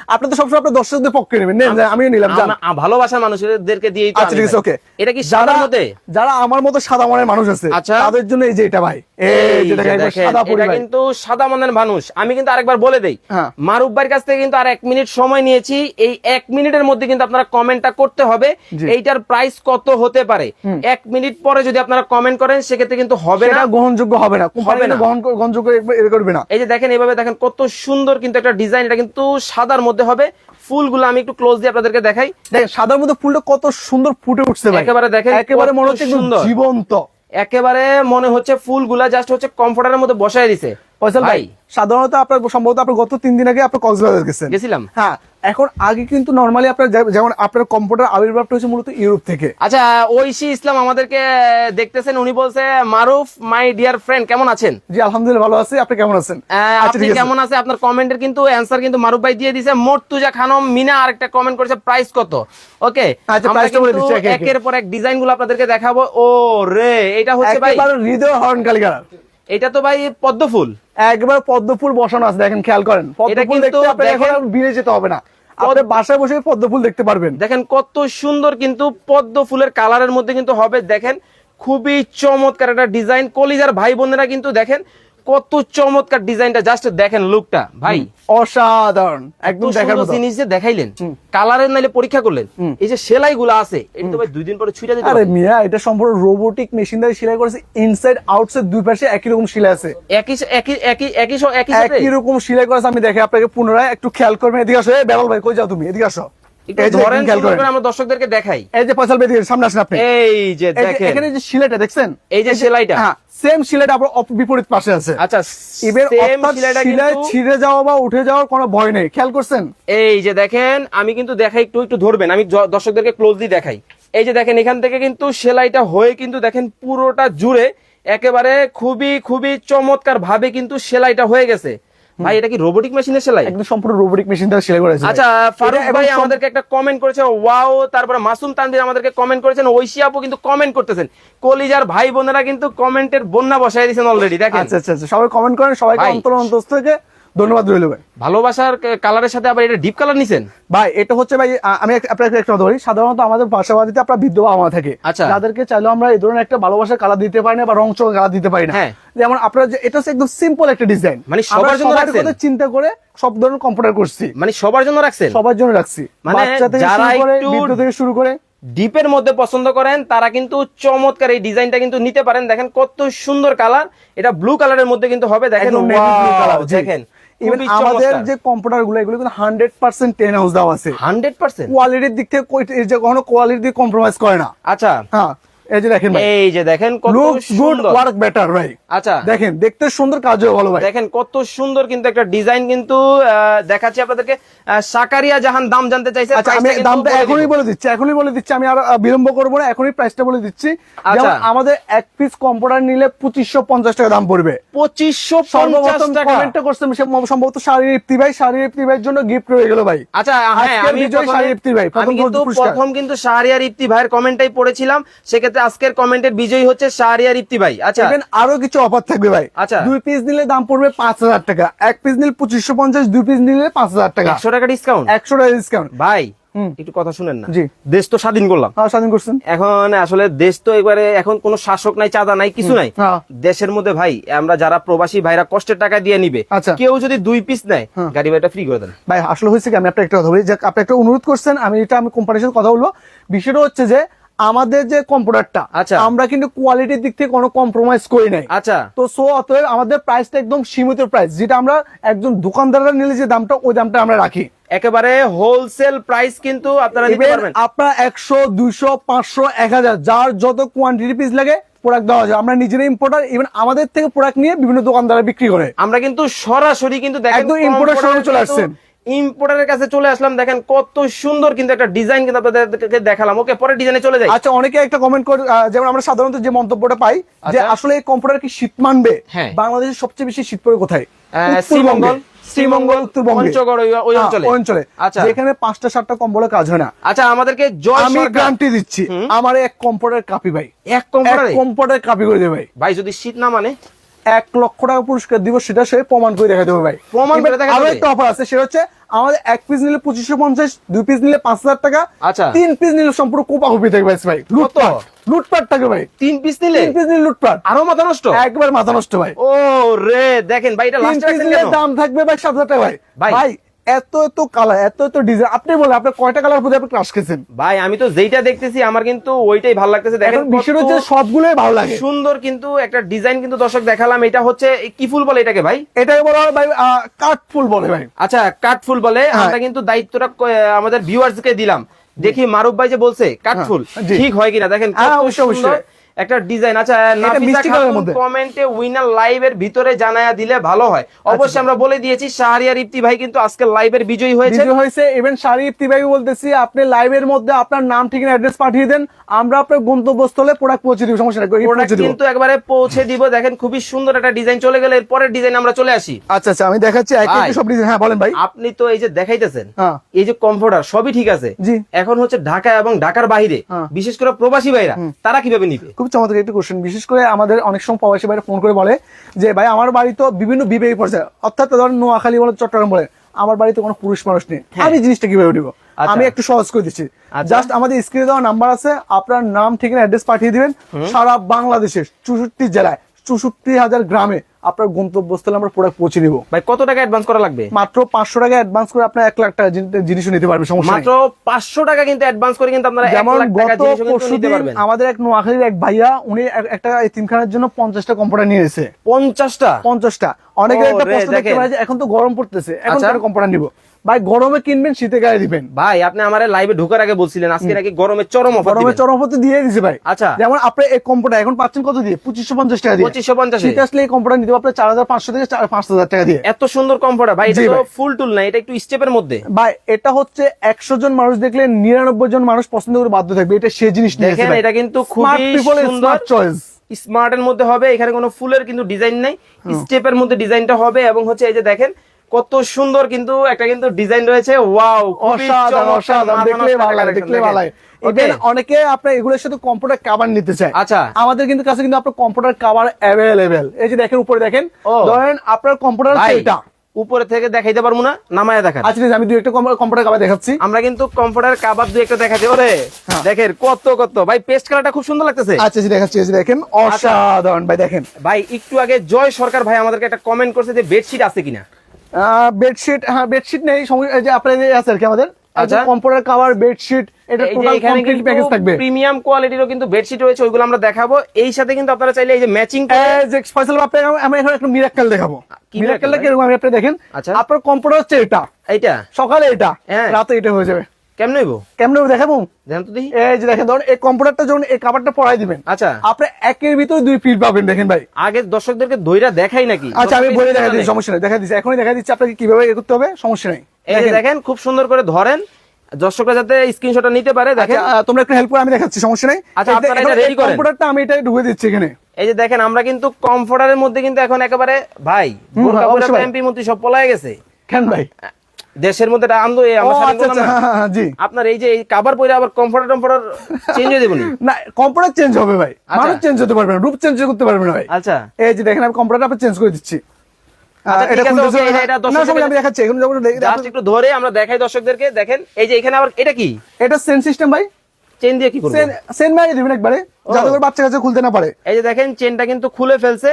আপনি তো সবসময় আপনার দর্শকদের পক্ষে নেবেন। নেন আমিও নিলাম জান ভালোবাসার মানুষদেরকে দিয়েই তো আচ্ছা ঠিক আছে ওকে এটা কি যারা সাদার মধ্যে? যারা আমার মতো সাদা মনের মানুষ আছে আচ্ছা। তাদের জন্য এই যে এটা ভাই। এই এই যে যে দেখেন একবার দেখেন, সাদা পরি এটা ভাই কিন্তু সাদা মনের মানুষ। আমি কিন্তু আরেকবার বলে দেই। হ্যাঁ। মারুফ ভাইয়ের কাছ থেকে কিন্তু আর এক মিনিট সময় নিয়েছি। এই এক মিনিটের মধ্যে কিন্তু আপনারা কমেন্টটা করতে হবে এইটার প্রাইস কত হতে পারে? এক মিনিট পরে যদি আপনারা কমেন্ট করেন সেক্ষেত্রে কিন্তু হবে না। গ্রহণযোগ্য হবে না। হবে না। গ্রহণ গ্রহণযোগ্য করবে না। এই যে দেখেন এভাবে দেখেন কত সুন্দর কিন্তু একটা ডিজাইন এটা কিন্তু সাদার মধ্যে হবে। ফুলগুলো আমি একটু ক্লোজ দিয়ে আপনাদেরকে দেখাই। দেখেন সাদার মধ্যে ফুলটা কত সুন্দর ফুটে উঠছে একেবারে দেখেন একেবারে মনে হচ্ছে সুন্দর। জীবন্ত। একেবারে মনে হচ্ছে ফুলগুলা জাস্ট হচ্ছে কমফোর্টারের মধ্যে বসায় দিছে। ফয়সাল ভাই সাধারণত আপনার সম্ভবত আপনার গত তিন দিন আগে আপনার কক্সবাজার গেছেন। গেছিলাম। হ্যাঁ এখন আগে কিন্তু নর্মালি আপনার যেমন আপনার কম্পিউটার আবির্ভাবটা হচ্ছে মূলত ইউরোপ থেকে। আচ্ছা ঐশী ইসলাম আমাদেরকে দেখতেছেন উনি বলছে মারুফ মাই ডিয়ার ফ্রেন্ড কেমন আছেন? জি আলহামদুলিল্লাহ ভালো আছি। আপনি কেমন আছেন? আচ্ছা, আপনি কেমন আছে আপনার কমেন্টের কিন্তু অ্যান্সার কিন্তু মারুফ ভাই দিয়ে দিছে। মর্তুজা খানম মিনা আরেকটা কমেন্ট করেছে প্রাইস কত? ওকে আচ্ছা, আমরা বলে কিন্তু। একের পর এক ডিজাইনগুলো আপনাদেরকে দেখাবো। ও রে এটা হচ্ছে ভাই হৃদয় হরণ কালিকার এটা তো ভাই পদ্ম ফুল। একবার পদ্ম ফুল বসানো আছে দেখেন খেয়াল করেন। পদ্ম এটা ফুল কিন্তু দেখতে আপনার এখন বিলে যেতে হবে না। আমাদের বাসায় বসে পদ্ম ফুল দেখতে পারবেন। দেখেন কত সুন্দর কিন্তু পদ্ম ফুলের কালারের মধ্যে কিন্তু হবে। দেখেন খুবই চমৎকার একটা ডিজাইন। কলিজার ভাই বোনেরা কিন্তু দেখেন কত চমৎকার ডিজাইনটা জাস্ট দেখেন লুকটা ভাই অসাধারণ একদম দেখার মতো। জিনিস যে দেখাইলেন কালারের নাইলে পরীক্ষা করলেন এই যে সেলাই গুলো আছে এটা তো ভাই দুই দিন পরে ছুটে দিতে আরে মিয়া এটা সম্পূর্ণ রোবোটিক মেশিন দ্বারা সেলাই করেছে ইনসাইড আউটসাইড দুই পাশে একই রকম সেলাই আছে। একই একই একই একই একই সাথে? একই রকম সেলাই করেছে আমি দেখে আপনাকে পুনরায় একটু খেয়াল করবেন এদিকে আসো বেলাল ভাই কই যাও তুমি? এদিকে আসো। ধরেন খেয়াল সুন্দর করেন। করে আমরা দর্শকদেরকে দেখাই। এই যে ফয়সাল ভাই সামনে আসেন আপনি। এই যে দেখেন। এখানে যে সেলাইটা দেখছেন? এই যে সেলাইটা হ্যাঁ সেম সেলাইটা আবার বিপরীত পাশে আছে। আচ্ছা এবার অর্থাৎ সেলাইটা ছিঁড়ে যাওয়া বা উঠে যাওয়ার কোনো ভয় নেই। খেয়াল করছেন? এই যে দেখেন আমি কিন্তু দেখাই একটু একটু ধরবেন। আমি দর্শকদেরকে ক্লোজলি দেখাই। এই যে দেখেন এখান থেকে কিন্তু সেলাইটা হয়ে কিন্তু দেখেন পুরোটা জুড়ে একেবারে খুবই খুবই চমৎকার ভাবে কিন্তু সেলাইটা হয়ে গেছে। ভাই এটা কি রোবোটিক মেশিনের সেলাই? একদম সম্পূর্ণ রোবোটিক মেশিন দ্বারা সেলাই করেছে আচ্ছা ফারুক ভাই আমাদেরকে একটা কমেন্ট করেছে ওয়াও তারপরে মাসুম তানভীর আমাদেরকে কমেন্ট করেছেন ঐশী আপু কিন্তু কমেন্ট করতেছেন। কলিজার ভাই বোনেরা কিন্তু কমেন্টের বন্যা বসাই দিয়েছেন অলরেডি দেখেন। আচ্ছা আচ্ছা আচ্ছা সবাই কমেন্ট করেন সবাইকে অন্তর অন্তর অন্তস্থ থেকে ধন্যবাদ রইল ভাই। ভালোবাসার কালারের সাথে আবার এটা ডিপ কালার নিছেন? ভাই এটা হচ্ছে ভাই আমি আপনাকে একটা বলি। সাধারণত আমাদের বাসাবাড়িতে আপনার বিধবা মা থাকে। আচ্ছা। যাদেরকে চাইলেও আমরা এই ধরনের একটা ভালোবাসার কালার দিতে পারি না বা রং চোখ কালার দিতে পারি না। হ্যাঁ। যেমন আপনার এটা হচ্ছে একদম সিম্পল একটা ডিজাইন মানে সবার জন্য রাখছেন? চিন্তা করে সব ধরনের কম্পিউটার করছি। মানে সবার জন্য রাখছেন? সবার জন্য রাখছি। মানে বাচ্চা থেকে যারা শুরু করে বৃদ্ধ থেকে শুরু করে। ডিপের মধ্যে পছন্দ করেন তারা কিন্তু চমৎকার এই ডিজাইনটা কিন্তু নিতে পারেন। দেখেন কত সুন্দর কালার এটা ব্লু কালারের মধ্যে কিন্তু হবে। দেখেন। দেখেন। ইভেন আমাদের যে কম্পিউটারগুলো এগুলো কিন্তু হান্ড্রেড পার্সেন্ট টেন হাউস দাও আছে। হান্ড্রেড পার্সেন্ট কোয়ালিটির দিক থেকে কখনো কোয়ালিটির দিকে কম্প্রোমাইজ করে না। আচ্ছা। হ্যাঁ। এই যে দেখেন ভাই। এই যে দেখেন কত গুড সুন্দর। ওয়ার্ক বেটার ভাই। আচ্ছা। দেখেন দেখতে সুন্দর কাজও ভালো ভাই। দেখেন কত সুন্দর কিন্তু একটা ডিজাইন কিন্তু দেখাচ্ছি আপনাদেরকে। সাকারিয়া জাহান দাম জানতে চাইছে আচ্ছা আমি দামটা এখনই বলে দিচ্ছি এখনই বলে দিচ্ছি আমি আর বিলম্ব করব না এখনই প্রাইসটা বলে দিচ্ছি। আচ্ছা। যেমন আমাদের এক পিস কম্পিউটার নিলে পঁচিশশো পঞ্চাশ টাকা দাম পড়বে। পঁচিশশো পঞ্চাশ সর্বপ্রথম টাকা। কমেন্টটা করছেন সম্ভবত শাড়ি ইফতি ভাই শাড়ি ইফতি ভাইয়ের জন্য গিফট রয়ে গেল ভাই। আচ্ছা হ্যাঁ আমি প্রথমে- ইফতি ভাই, প্রথম কিন্তু। প্রথম কিন্তু শাহরিয়ার ইফতি ভাইয়ের কমেন্টটাই পড়েছিলাম সেক্ষেত্রে আজকের কমেন্টের বিজয়ী হচ্ছে শাহরিয়ার ইফতি ভাই। আচ্ছা। আরও কিছু অফার থাকবে ভাই। আচ্ছা। দুই পিস নিলে দাম পড়বে পাঁচ হাজার টাকা। এক পিস নিলে পঁচিশশো পঞ্চাশ দুই পিস নিলে পাঁচ হাজার টাকা। একশো টাকা ডিসকাউন্ট একশো টাকা ডিসকাউন্ট ভাই একটু কথা শুনেন না। দেশ তো স্বাধীন করলাম। হ্যাঁ স্বাধীন করছেন। এখন আসলে দেশ তো এবারে এখন কোনো শাসক নাই চাঁদা নাই কিছু নাই। হ্যাঁ। দেশের মধ্যে ভাই আমরা যারা প্রবাসী ভাইরা কষ্টের টাকা দিয়ে নিবে আচ্ছা। কেউ যদি দুই পিস নেয় হ্যাঁ। গাড়ি ভাইটা ফ্রি করে দেন। ভাই আসলে হয়েছে কি? আমি আপনার একটা কথা বলি। যে আপনি একটা অনুরোধ করছেন আমি এটা আমি কোম্পানির সাথে কথা বলব। বিষয়টা হচ্ছে যে আমাদের যে কম্পিউটারটা আচ্ছা। আমরা কিন্তু কোয়ালিটির দিক থেকে কোনো কম্প্রোমাইজ করি নাই। আচ্ছা। তো সো অতএব আমাদের প্রাইসটা একদম সীমিত প্রাইস যেটা আমরা একজন দোকানদাররা নিলে যে দামটা ওই দামটা আমরা রাখি। একেবারে হোলসেল প্রাইস কিন্তু আপনারা Even পারবেন। আপনার একশো দুইশো পাঁচশো এক হাজার যার যত কোয়ান্টিটি পিস লাগে প্রোডাক্ট দেওয়া যায়। আমরা নিজেরা ইম্পোর্টার ইভেন আমাদের থেকে প্রোডাক্ট নিয়ে বিভিন্ন দোকানদাররা বিক্রি করে। আমরা কিন্তু সরাসরি কিন্তু দেখেন একদম importer showroom চলে আসছেন। ইম্পোর্টারের কাছে চলে আসলাম দেখেন কত সুন্দর কিন্তু একটা ডিজাইন কিন্তু আপনাদেরকে দেখালাম। ওকে পরে ডিজাইনে চলে যাই। আচ্ছা অনেকে একটা কমেন্ট করে যেমন আমরা সাধারণত যে মন্তব্যটা পাই যে আচ্ছা। আসলে এই কম্পিউটার কি শীত মানবে? হ্যাঁ। বাংলাদেশের সবচেয়ে বেশি শীত পড়ে কোথায়? শ্রীমঙ্গল। শ্রীমঙ্গল পঞ্চগড় ওই- হ্যাঁ, অঞ্চলে। অঞ্চলে। আচ্ছা। যেখানে পাঁচটা সাতটা কম্বলে কাজ হয় না। আচ্ছা আমাদেরকে জয় আমি গ্যারান্টি দিচ্ছি আমার এক কম্পিউটার কাপি ভাই। এক এক কম্পিউটারে কম্পিউটার কাপি করে দেবে ভাই। ভাই যদি শীত না মানে? এক লক্ষ টাকা পুরস্কার দিব সেটা সে প্রমাণ করে দেখাতে হবে ভাই। প্রমাণ করে দেখাতে দেখা আরও একটা অফার আছে সেটা হচ্ছে আমাদের এক পিস নিলে পঁচিশশো পঞ্চাশ দুই পিস নিলে পাঁচ হাজার টাকা আচ্ছা। তিন পিস নিলে সম্পূর্ণ কোপা কপি থাকবে ভাই। লুটপাট লুটপাট থাকে ভাই। তিন পিস নিলে? তিন পিস নিলে লুটপাট। আরও মাথা নষ্ট? একবার মাথা নষ্ট ভাই। ও রে দেখেন ভাই এটা লাস্ট দাম থাকবে ভাই সাত হাজার টাকা ভাই ভাই। এত এত কালার এত এত ডিজাইন আপনি বলেন আপনি কয়টা কালার প্রতি আপনি ক্রাশ খেয়েছেন? ভাই আমি তো যেইটা দেখতেছি আমার কিন্তু ওইটাই ভালো লাগতেছে। দেখেন বিষয় হচ্ছে সবগুলোই ভালো লাগে। সুন্দর কিন্তু একটা ডিজাইন কিন্তু দর্শক দেখালাম। এটা হচ্ছে কি ফুল বলে এটাকে ভাই? এটাকে বলা হয় ভাই কাঠ ফুল বলে ভাই। আচ্ছা কাঠ ফুল বলে। হ্যাঁ। আমরা কিন্তু দায়িত্বটা আমাদের ভিউয়ার্স কে দিলাম। দেখি মারুফ ভাই যে বলছে কাঠ ফুল হ্যাঁ, ঠিক হয় কিনা? দেখেন হ্যাঁ, অবশ্যই, অবশ্যই। একটা ডিজাইন আচ্ছা। কমেন্টে উইনার লাইভের ভিতরে জানায়া দিলে ভালো হয়। আচ্ছা। অবশ্যই আমরা বলে দিয়েছি শাহরিয়ার ইফতি ভাই কিন্তু আজকে লাইভের বিজয়ী হয়েছে। বিজয় হয়েছে। ইভেন শাড়ি ইফতিভাই বলতেছি আপনি লাইভের মধ্যে আপনার নাম ঠিকানা অ্যাড্রেস পাঠিয়ে দেন। আমরা আপনার গন্তব্যস্থলে প্রোডাক্ট পৌঁছে দিব সমস্যা নেই প্রোডাক্ট কিন্তু একবারে পৌঁছে দিব। দেখেন খুবই সুন্দর একটা ডিজাইন চলে গেলে এরপরের ডিজাইন আমরা চলে আসি। আচ্ছা আচ্ছা আমি দেখাচ্ছি এক এক সব ডিজাইন হ্যাঁ বলেন ভাই। আপনি তো এই যে দেখাইতেছেন হ্যাঁ। এই যে কমফোর্টার সবই ঠিক আছে। জি। এখন হচ্ছে ঢাকা এবং ঢাকার বাইরে হ্যাঁ। বিশেষ করে প্রবাসী ভাইরা তারা কীভাবে নিবে? খুব চমৎকার একটি কোশ্চেন বিশেষ করে আমাদের অনেক সময় প্রবাসী বাইরে ফোন করে বলে যে ভাই আমার বাড়ি তো বিভিন্ন বিবেক পর্যায়ে অর্থাৎ ধরেন নোয়াখালী বলে চট্টগ্রাম বলে আমার বাড়িতে কোনো পুরুষ মানুষ নেই। আমি জিনিসটা কীভাবে দিব আচ্ছা। আমি একটু সহজ করে দিচ্ছি। আচ্ছা। জাস্ট আমাদের স্ক্রিনে দেওয়া নাম্বার আছে আপনার নাম ঠিকানা অ্যাড্রেস পাঠিয়ে দিবেন। সারা বাংলাদেশের চৌষট্টি জেলায় চৌষট্টি হাজার গ্রামে আপনার গন্তব্যস্থলে আমরা প্রোডাক্ট পৌঁছে দিব। ভাই কত টাকা অ্যাডভান্স করা লাগবে? মাত্র পাঁচশো টাকা অ্যাডভান্স করে আপনার এক লাখ টাকা জিন- জিনিসও নিতে পারবে সমস্যা। মাত্র পাঁচশো টাকা কিন্তু অ্যাডভান্স করে কিন্তু আপনারা যেমন লাখ টাকা গত পরশুদিন পারবেন। আমাদের এক নোয়াখালীর এক ভাইয়া উনি একটা এতিমখানার জন্য পঞ্চাশটা কম্পিউটার নিয়ে এসেছে। পঞ্চাশটা? পঞ্চাশটা। অনেকের ও একটা প্রশ্ন দেখতে পারে এখন তো গরম পড়তেছে এখন আচ্ছা। কেন কম্পিউটার নিব? ভাই গরমে কিনবেন শীতে গায়ে দিবেন। ভাই আপনি আমার লাইভে ঢোকার আগে বলছিলেন আজকে নাকি গরমে চরম অফার গরমে চরমপতি দিয়ে দিছে ভাই। আচ্ছা। যেমন আপনি এই কম্পিউটার এখন পাচ্ছেন কত দিয়ে? পঁচিশশো পঞ্চাশ টাকা দিয়ে। পঁচিশশো পঞ্চাশ শীত আসলে এই কম্পিউটার নিতে আপনার চার হাজার পাঁচশো থেকে পাঁচ হাজার টাকা দিয়ে। এত সুন্দর কমফোর্টার ভাই এটা তো ফুল টুল না এটা একটু স্টেপের মধ্যে। ভাই এটা হচ্ছে একশো জন মানুষ দেখলে নিরানব্বই জন মানুষ পছন্দ করে বাধ্য থাকবে এটা সেই জিনিস দেখেন এটা কিন্তু খুবই সুন্দর। চয়েস স্মার্টের মধ্যে হবে এখানে কোনো ফুলের কিন্তু ডিজাইন নাই। স্টেপের মধ্যে ডিজাইনটা হবে এবং হচ্ছে এই যে দেখেন কত সুন্দর কিন্তু একটা কিন্তু ডিজাইন রয়েছে। ওয়াও অসাধারণ অসাধারণ দেখলে ভালো লাগে দেখলে ভালো লাগে। অনেকে আপনার এগুলোর সাথে কম্পিউটার কাভার নিতে চায়। আচ্ছা। আমাদের কিন্তু কাছে কিন্তু আপনার কম্পিউটার কাভার অ্যাভেলেবেল এই যে দেখেন উপরে দেখেন। ধরেন আপনার কম্পিউটার এটা উপরে থেকে দেখাইতে পারব না? নামায় দেখান। আচ্ছা আমি দুই একটা কম্পিউটার কাভার দেখাচ্ছি। আমরা কিন্তু কাবাব দুই একটা দেখাচ্ছি। ওরে হ্যাঁ। দেখেন কত কত। ভাই পেস্ট কালারটা খুব সুন্দর লাগতেছে। আচ্ছা জি দেখাচ্ছি দেখেন অসাধারণ। ভাই দেখেন। ভাই একটু আগে জয় সরকার ভাই আমাদেরকে একটা কমেন্ট করছে যে বেডশিট আছে কিনা। বেডশিট হ্যাঁ বেডশিট নেই যে আপনার আছে আর কি আমাদের। আচ্ছা। কম্পিউটার কাভার বেডশিট এটা এই যে টোটাল কমপ্লিট প্যাকেজ থাকবে। প্রিমিয়াম কোয়ালিটিরও কিন্তু বেডশিট রয়েছে ওইগুলো আমরা দেখাবো। এই সাথে কিন্তু আপনারা চাইলে এই যে ম্যাচিং যে ফয়সাল ভাই, আমি- আমি এখন একটা মিরাক্কেল দেখাবো। মিরাক্কেলটা কীরকম? আমি আপনি দেখেন। আপনার কম্পিউটার হচ্ছে এটা। এইটা? সকালে এটা। রাতে এটা হয়ে যাবে। কেমন হইব? কেমন দেখাবো? দেখেন তো দেখি। এই যে দেখেন ধরুন এই কম্পিউটারটা যখন এই কাভারটা পড়াই দিবেন আচ্ছা। আপনি একের ভিতরে দুই ফিট পাবেন দেখেন ভাই। আগে দর্শকদেরকে দইরা দেখাই নাকি? আচ্ছা আমি বলে দেখা দিচ্ছি সমস্যা নেই দেখা দিচ্ছি। এখনই দেখা দিচ্ছি আপনাকে কীভাবে এ করতে হবে সমস্যা নেই। এই। দেখেন খুব সুন্দর করে ধরেন। দর্শকরা যাতে স্ক্রিনশটটা নিতে পারে দেখেন। আচ্ছা, তোমরা একটু হেল্প করে আমি দেখাচ্ছি সমস্যা নেই। আচ্ছা, আপনারা এটা ready করেন। কম্পিউটারটা আমি এটা ঢুকে দিচ্ছি এখানে। এই যে দেখেন আমরা কিন্তু কমফোর্টারের মধ্যে কিন্তু এখন একেবারে ভাই বোরকা। এমপি মন্ত্রী সব পলায় গেছে। কেন ভাই? দেশের মধ্যে আমরা স্বাধীন আচ্ছা আচ্ছা। হ্যাঁ, হ্যাঁ, জি। আপনার এই যে এই কাবার পরে আবার কমফোর্টার টমফোর্টার চেঞ্জ হয়ে দেবনি না কম্পিউটার চেঞ্জ হবে ভাই। মানুষ চেঞ্জ হতে পারবে না রূপ চেঞ্জ করতে পারবে না ভাই। আচ্ছা। এই যে দেখেন আমি কম্পিউটার আপনি চেঞ্জ করে দিচ্ছি। ধরে আমরা দেখাই দর্শকদেরকে দেখেন এই যে এখানে আবার এটা কি? এটা সেন সিস্টেম ভাই। চেন দিয়ে কি করবে? সেন মারিয়ে দিবেন একবারে যাতে করে বাচ্চা কাছে খুলতে না পারে। এই যে দেখেন চেনটা কিন্তু খুলে ফেলছে।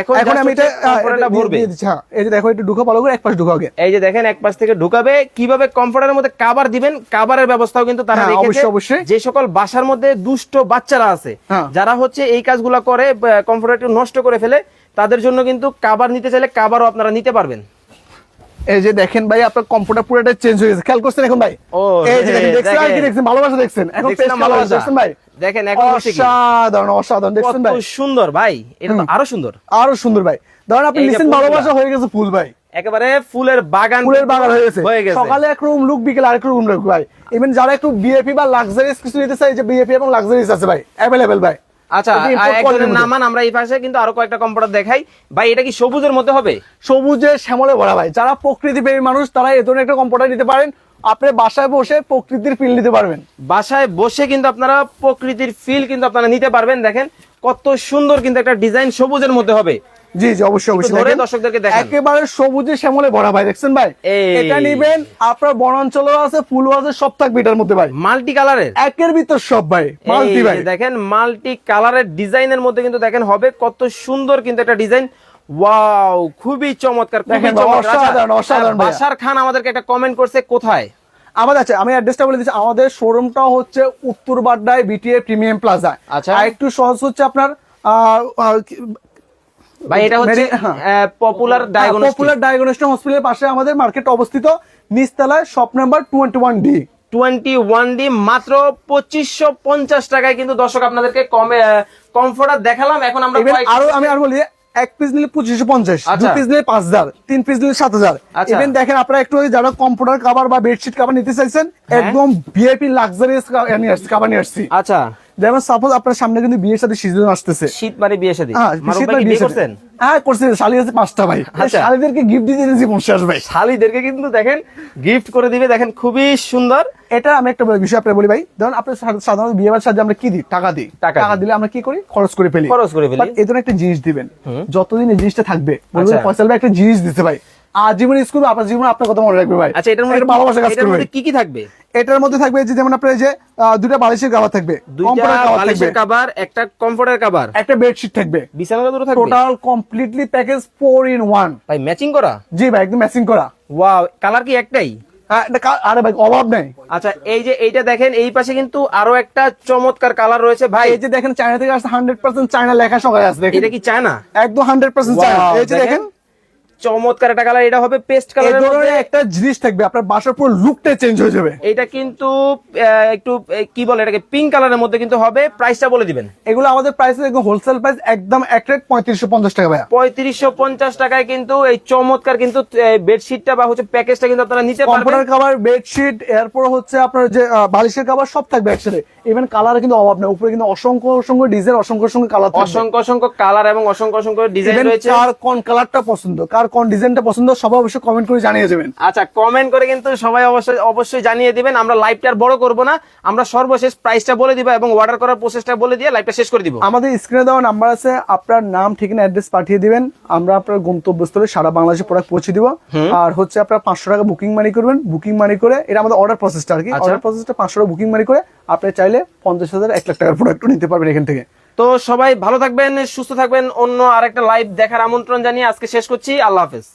এখন এখন আমি এটা হচ্ছে আহ, কমফোর্টারটা এটা ভরবে। হ্যাঁ। এই যে দেখো একটু ঢুকা ভালো করে এক পাশ ঢুকা আগে এই যে দেখেন এক পাশ থেকে ঢুকাবে। কীভাবে কমফোর্টারের মধ্যে কাবার দিবেন কাবারের ব্যবস্থাও কিন্তু তারা হ্যাঁ, রেখেছে। অবশ্যই। যে সকল বাসার মধ্যে দুষ্ট বাচ্চারা আছে হ্যাঁ। যারা হচ্ছে এই কাজগুলো করে কমফোর্টারটি নষ্ট করে ফেলে তাদের জন্য কিন্তু কাবার নিতে চাইলে কাবারও আপনারা নিতে পারবেন। এই যে দেখেন ভাই আপনার কম্পিউটার পুরোটা চেঞ্জ হয়ে গেছে। খেয়াল করছেন এখন ভাই? এই যে দেখেন দেখছেন দেখছেন? ভালোবাসা দেখছেন। এখন দেখছেন পেস্ট না ভালোবাসা ভালোবাসা? দেখছেন ভাই? দেখেন এখন? অসাধারণ অসাধারণ। দেখছেন ভাই? সুন্দর ভাই। এটা তো আরও সুন্দর। আরও সুন্দর ভাই। ধরেন আপনি লিসেন ভালোবাসা হয়ে গেছে ফুল ভাই। একেবারে ফুলের বাগান ফুলের বাগান হয়ে গেছে। হয়ে গেছে। সকালে এক রুম লুক বিকেলে আরেক রুম লুক ভাই। ইভেন যারা একটু বিএপি বা লাক্সারিয়াস কিছু নিতে চাই যে বিএপি এবং লাক্সারিয়াস আছে ভাই অ্যাভেলেবেল ভাই। আচ্ছা এটা import আর একজনের নামান আমরা এই পাশে কিন্তু আরও কয়েকটা কম্পিউটার দেখাই। ভাই এটা কি সবুজের মধ্যে হবে? সবুজে শ্যামলে ভরা ভাই। যারা প্রকৃতি প্রেমী মানুষ তারা এ ধরনের একটা কম্পিউটার নিতে পারেন। আপনি বাসায় বসে প্রকৃতির ফিল নিতে পারবেন। বাসায় বসে কিন্তু আপনারা প্রকৃতির ফিল কিন্তু আপনারা নিতে পারবেন। দেখেন কত সুন্দর কিন্তু একটা ডিজাইন সবুজের মধ্যে হবে। জি জি অবশ্যই অবশ্যই। দর্শকদেরকে দেখান। একেবারে সবুজে শ্যামলে ভরা ভাই দেখছেন ভাই? এটা নিবেন আপনার বনাঞ্চলও আছে ফুলও আছে সব থাকবে এটার মধ্যে ভাই। মাল্টি কালারের? একের ভিতর সব ভাই মাল্টি ভাই। দেখেন মাল্টি কালারের ডিজাইনের মধ্যে কিন্তু দেখেন হবে কত সুন্দর কিন্তু একটা ডিজাইন। ওয়াও খুবই চমৎকার খুবই চমৎকার। আচ্ছা, অসাধারণ, অসাধারণ ভাইয়া। বাসার খান আমাদেরকে একটা কমেন্ট করছে কোথায়? আমাদের আছে আমি অ্যাড্রেসটা বলে দিচ্ছি আমাদের শোরুমটা হচ্ছে উত্তর বাড্ডায় বিটিএ প্রিমিয়াম প্লাজা আচ্ছা। আর একটু সহজ হচ্ছে আপনার ভাই এটা হচ্ছে। পপুলার ডায়াগনস্টিক পপুলার ডায়াগনস্টিক হসপিটালের পাশে আমাদের মার্কেট অবস্থিত নিচতলায় shop number twenty one D twenty one D মাত্র পঁচিশশো পঞ্চাশ টাকায় কিন্তু দর্শক আপনাদেরকে কমে কমফোর্টার দেখালাম এখন আমরা আরও আমি আর বলি এক পিস নিলে পঁচিশশো পঞ্চাশ দু আচ্ছা। পিস নিলে পাঁচ হাজার তিন পিস নিলে সাত হাজার আচ্ছা। ইভেন দেখেন আপনারা একটু যারা কম্পিউটার কাভার বা বেডশিট কাভার নিতে চাইছেন হ্যাঁ। একদম ভিআইপি লাক্সারিয়াস কাভার নিয়ে আসছি আচ্ছা যেমন সাপোজ আপনার সামনে কিন্তু বিয়ের সাথে সিজন আসতেছে। শীত মারি বিয়ে সাথে? হ্যাঁ, শীত কি বিয়ে করছেন? হ্যাঁ করছে। শালি আছে পাঁচটা ভাই। আচ্ছা। শালিদেরকে গিফট শেষ ভাই। শালিদেরকে কিন্তু দেখেন গিফট করে দিবে দেখেন খুবই সুন্দর। এটা আমি একটা বিষয় আপনার বলি ভাই ধরুন আপনি সাধারণত বিয়ে বাড়ির সাহায্যে আমরা কি দিই? টাকা দিই। টাকা দিলে আমরা কি করি? খরচ করে ফেলি। খরচ করে ফেলি। এই ধরনের একটা জিনিস দিবেন। যতদিন এই জিনিসটা থাকবে বলবেন আচ্ছা। ভাই একটা জিনিস দিতে ভাই। আজীবন ইউজ করবে আপনার জীবনে আপনার কথা মনে রাখবে ভাই। আচ্ছা এটার মধ্যে ভালোবাসা কাজ করবে। কি কি থাকবে? এটার মধ্যে থাকবে যে যেমন আপনার এই যে দুটা বালিশের কাভার থাকবে দুইটা বালিশের কভার একটা কমফোর্টের কভার একটা বেডশিট থাকবে। বিছানা থাকবে? Total completely package four in one ভাই ম্যাচিং করা? জি ভাই একদম ম্যাচিং করা। ওয়াও কালার কি একটাই? হ্যাঁ আরে ভাই অভাব নেই। আচ্ছা এই যে এইটা দেখেন এই পাশে কিন্তু আরও একটা চমৎকার কালার রয়েছে। ভাই এই যে দেখেন চায়না থেকে আসছে হান্ড্রেড পার্সেন্ট চায়না লেখা সবাই দেখেন। এটা কি চায় না একদম হান্ড্রেড পার্সেন্ট চায়না এই যে দেখেন। চমৎকার একটা কালার এটা হবে পেস্ট এই কালারের মধ্যে। একটা জিনিস থাকবে আপনার বাসার পুরো লুকটাই চেঞ্জ হয়ে যাবে। এটা কিন্তু একটু কি বলে এটাকে পিঙ্ক কালারের মধ্যে কিন্তু হবে প্রাইসটা বলে দিবেন। এগুলো আমাদের প্রাইস একদম হোলসেল প্রাইস একদম এক রেট টাকা পঁয়ত্রিশশো পঞ্চাশ টাকায় কিন্তু এই চমৎকার কিন্তু বেডশিটটা বা হচ্ছে প্যাকেজটা কিন্তু আপনারা নিতে পারবেন। কম্পিউটার কাভার বেডশিট এরপর হচ্ছে আপনার যে বালিশের কাভার সব থাকবে একসাথে। ইভেন কালার কিন্তু অভাব নেই উপরে কিন্তু অসংখ্য অসংখ্য ডিজাইন অসংখ্য অসংখ্য কালার অসংখ্য অসংখ্য কালার এবং অসংখ্য অসংখ্য ডিজাইন রয়েছে। কার কোন কালারটা পছন্দ কার কোন ডিজাইনটা পছন্দ সবাই অবশ্যই কমেন্ট করে জানিয়ে যাবেন আচ্ছা কমেন্ট করে কিন্তু সবাই অবশ্যই অবশ্যই জানিয়ে দিবেন। আমরা লাইভটা আর বড় করব না। আমরা সর্বশেষ প্রাইসটা বলে দিব এবং অর্ডার করার প্রসেসটা বলে দিয়ে লাইভটা শেষ করে দিব। আমাদের স্ক্রিনে দেওয়া নাম্বার আছে আপনার নাম ঠিকানা অ্যাড্রেস পাঠিয়ে দিবেন। আমরা আপনার গন্তব্যস্থলে সারা বাংলাদেশে প্রোডাক্ট পৌঁছে দিব। আর হচ্ছে আপনার পাঁচশো টাকা বুকিং মানি করবেন। বুকিং মানি করে এটা আমাদের অর্ডার প্রসেসটা আর কি। আচ্ছা। অর্ডার প্রসেসটা পাঁচশো টাকা বুকিং মানি করে আপনি চাইলে পঞ্চাশ হাজার এক লাখ টাকার প্রোডাক্ট নিতে পারবেন এখান থেকে। তো সবাই ভালো থাকবেন, সুস্থ থাকবেন। অন্য আরেকটা লাইভ দেখার আমন্ত্রণ জানিয়ে আজকে শেষ করছি। আল্লাহ হাফেজ।